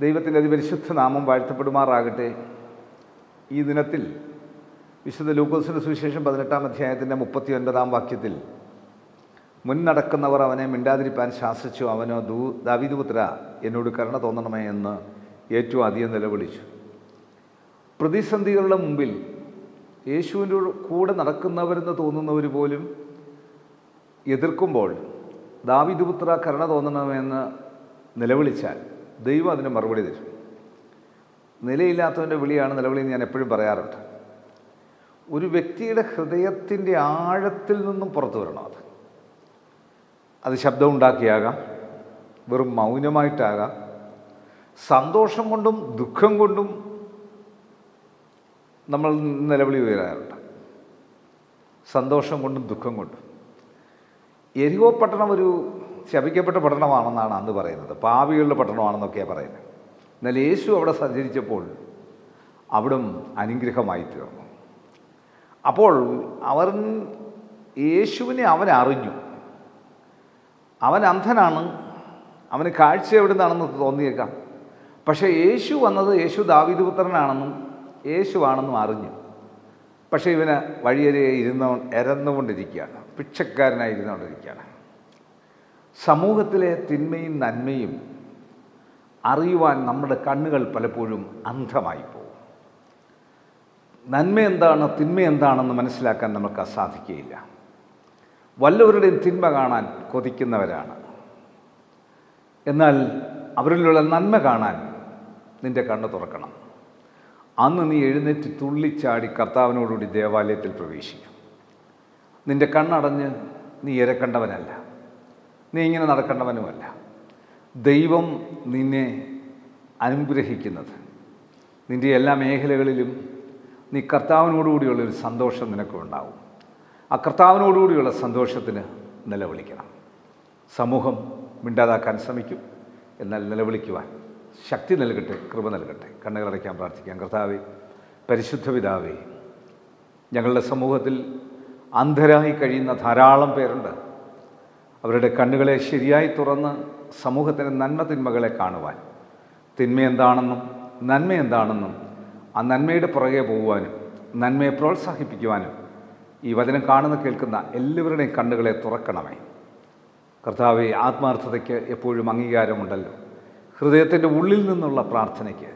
ദൈവത്തിന്റെ അതിപരിശുദ്ധ നാമം വാഴ്ത്തപ്പെടുമാറാകട്ടെ. ഈ ദിനത്തിൽ വിശുദ്ധ ലൂക്കോസിന്റെ സുവിശേഷം പതിനെട്ടാം അധ്യായത്തിന്റെ മുപ്പത്തി ഒൻപതാം വാക്യത്തിൽ മുൻ നടക്കുന്നവർ അവനെ മിണ്ടാതിരിപ്പാൻ ശാസിച്ചു. അവനോ ദൂ ദാവിദുപുത്ര എന്നോട് കരുണ തോന്നണമേ എന്ന് ഏറ്റവും അധികം നിലവിളിച്ചു. പ്രതിസന്ധികളുടെ മുമ്പിൽ യേശുവിന്റെ കൂടെ നടക്കുന്നവരെന്ന് തോന്നുന്നവർ പോലും എതിർക്കുമ്പോൾ ദാവിദുപുത്ര കരുണ തോന്നണമെന്ന് നിലവിളിച്ചാൽ ദൈവം അതിന് മറുപടി തരും. നിലയില്ലാത്തവന്റെ വിളിയാണ് നിലവിളി ഞാൻ എപ്പോഴും പറയാറുണ്ട്. ഒരു വ്യക്തിയുടെ ഹൃദയത്തിന്റെ ആഴത്തിൽ നിന്നും പുറത്തു വരണം അത്. അത് ശബ്ദം ഉണ്ടാക്കിയാകാം വെറും മൗനമായിട്ടാകാം. സന്തോഷം കൊണ്ടും ദുഃഖം കൊണ്ടും നമ്മൾ നിലവിളി ഉയരാറുണ്ട്. സന്തോഷം കൊണ്ടും ദുഃഖം കൊണ്ടും. എരിവോ പട്ടണം ഒരു ശപിക്കപ്പെട്ട പട്ടണമാണെന്നാണ് അന്ന് പറയുന്നത്. പാവികളുടെ പട്ടണമാണെന്നൊക്കെയാണ് പറയുന്നത്. എന്നാൽ യേശു അവിടെ സഞ്ചരിച്ചപ്പോൾ അവിടും അനുഗ്രഹമായി തീർന്നു. അപ്പോൾ അവർ യേശുവിനെ അവൻ അറിഞ്ഞു. അവൻ അന്ധനാണ്. അവന് കാഴ്ച എവിടെ നിന്നാണെന്ന് തോന്നിയേക്കാം. പക്ഷേ യേശു വന്നത് യേശു ദാവീദ് പുത്രനാണെന്നും യേശുവാണെന്നും അറിഞ്ഞു. പക്ഷേ ഇവന് വഴിയരെ ഇരുന്ന ഇരന്നുകൊണ്ടിരിക്കുകയാണ് പിച്ചക്കാരനായി ഇരുന്നുകൊണ്ടിരിക്കുകയാണ് സമൂഹത്തിലെ തിന്മയും നന്മയും അറിയുവാൻ നമ്മുടെ കണ്ണുകൾ പലപ്പോഴും അന്ധമായി പോകും. നന്മ എന്താണ് തിന്മ എന്താണെന്ന് മനസ്സിലാക്കാൻ നമുക്ക് സാധിക്കുകയില്ല. വല്ലവരുടെയും തിന്മ കാണാൻ കൊതിക്കുന്നവരാണ്. എന്നാൽ അവരിലുള്ള നന്മ കാണാൻ നിന്റെ കണ്ണ് തുറക്കണം. അന്ന് നീ എഴുന്നേറ്റ് തുള്ളിച്ചാടി കർത്താവിനോടുകൂടി ദേവാലയത്തിൽ പ്രവേശിക്കും. നിന്റെ കണ്ണടഞ്ഞ് നീ ഇരക്കണ്ടവനല്ല. നീ ഇങ്ങനെ നടക്കേണ്ടവനുമല്ല. ദൈവം നിന്നെ അനുഗ്രഹിക്കുന്നത്. നിന്റെ എല്ലാ മേഖലകളിലും നീ കർത്താവിനോടുകൂടിയുള്ളൊരു സന്തോഷം നിനക്ക് ഉണ്ടാവും ആ കർത്താവിനോടുകൂടിയുള്ള സന്തോഷത്തിന് നിലവിളിക്കണം. സമൂഹം മിണ്ടാതാക്കാൻ ശ്രമിക്കും. എന്നാൽ നിലവിളിക്കുവാൻ ശക്തി നൽകട്ടെ കൃപ നൽകട്ടെ. കണ്ണുകളടയ്ക്കാൻ പ്രാർത്ഥിക്കാം. കർത്താവെ പരിശുദ്ധ പിതാവേ ഞങ്ങളുടെ സമൂഹത്തിൽ അന്ധരായി കഴിയുന്ന ധാരാളം പേരുണ്ട്. അവരുടെ കണ്ണുകളെ ശരിയായി തുറന്ന് സമൂഹത്തിന്റെ നന്മ തിന്മകളെ കാണുവാൻ. തിന്മ എന്താണെന്നും നന്മ എന്താണെന്നും ആ നന്മയുടെ പുറകെ പോകുവാനും നന്മയെ പ്രോത്സാഹിപ്പിക്കുവാനും ഈ വചനം കാണുന്ന കേൾക്കുന്ന എല്ലാവരുടെയും കണ്ണുകളെ തുറക്കണമേ. കർത്താവെ ആത്മാർത്ഥതയ്ക്ക് എപ്പോഴും അംഗീകാരമുണ്ടല്ലോ. ഹൃദയത്തിന്റെ ഉള്ളിൽ നിന്നുള്ള പ്രാർത്ഥനയ്ക്ക്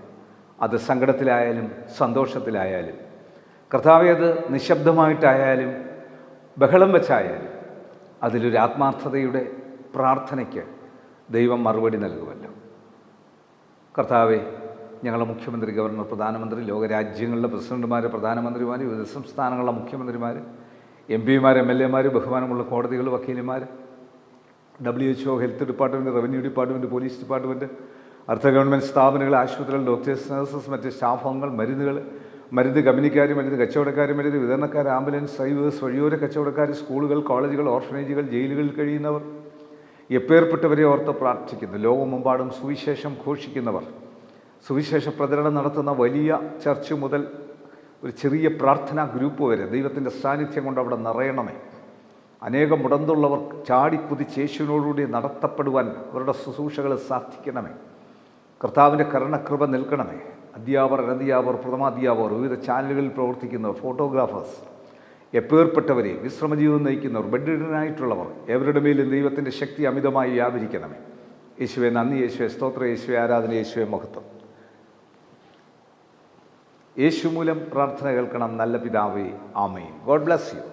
അത് സങ്കടത്തിലായാലും സന്തോഷത്തിലായാലും കർത്താവെ അത് നിശബ്ദമായിട്ടായാലും ബഹളം വെച്ചായാലും അതിലൊരു ആത്മാർത്ഥതയുടെ പ്രാർത്ഥനയ്ക്ക് ദൈവം മറുപടി നൽകുമല്ലോ. കർത്താവെ ഞങ്ങളുടെ മുഖ്യമന്ത്രി ഗവർണർ പ്രധാനമന്ത്രി ലോകരാജ്യങ്ങളിലെ പ്രസിഡന്റുമാർ പ്രധാനമന്ത്രിമാർ വിവിധ സംസ്ഥാനങ്ങളിലെ മുഖ്യമന്ത്രിമാർ എം പിമാർ എം എൽ എമാർ ബഹുമാനമുള്ള കോടതികൾ വക്കീലുമാർ W H O health department revenue department police department അർദ്ധ ഗവൺമെന്റ് സ്ഥാപനങ്ങൾ ആശുപത്രികൾ ഡോക്ടേഴ്സ് നഴ്സസ് മറ്റ് സ്റ്റാഫ് അംഗങ്ങൾ മരുന്നുകൾ മരുന്ന് കമ്പനിക്കാർ മരുന്ന് കച്ചവടക്കാർ മരുന്ന് വിതരണക്കാർ ആംബുലൻസ് ഡ്രൈവേഴ്സ് വഴിയോര കച്ചവടക്കാർ സ്കൂളുകൾ കോളേജുകൾ ഓർഫനേജുകൾ ജയിലുകളിൽ കഴിയുന്നവർ. എപ്പേർപ്പെട്ടവരെ ഓർത്ത് പ്രാർത്ഥിക്കുന്നു. ലോകമെമ്പാടും സുവിശേഷം ഘോഷിക്കുന്നവർ. സുവിശേഷ പ്രചരണം നടത്തുന്ന വലിയ ചർച്ച് മുതൽ ഒരു ചെറിയ പ്രാർത്ഥനാ ഗ്രൂപ്പ് വരെ ദൈവത്തിന്റെ സാന്നിധ്യം കൊണ്ട് അവിടെ നിറയണമേ. അനേകം മുടന്തുള്ളവർ ചാടിക്കുതിച്ച് യേശുവിനോടുകൂടി നടത്തപ്പെടുവാൻ അവരുടെ ശുശ്രൂഷകൾ സാധിക്കണമേ. കർത്താവിന്റെ കരുണകൃപ നിൽക്കണമേ. അധ്യാപകർ അനധ്യാപകർ പ്രഥമാധ്യാപകർ വിവിധ ചാനലുകളിൽ പ്രവർത്തിക്കുന്നവർ ഫോട്ടോഗ്രാഫേഴ്സ് എപ്പേർപ്പെട്ടവരെ വിശ്രമജീവിതം നയിക്കുന്നവർ ബെഡിഡനായിട്ടുള്ളവർ എവരുടെ മേലും ദൈവത്തിന്റെ ശക്തി അമിതമായി വ്യാപരിക്കണമേ. യേശുവെ നന്ദി യേശുവെ സ്തോത്ര യേശുവെ ആരാധന യേശുവെ മഹത്വം. യേശു മൂലം പ്രാർത്ഥന കേൾക്കണം നല്ല പിതാവേ ആമയും ഗോഡ് ബ്ലസ് യു.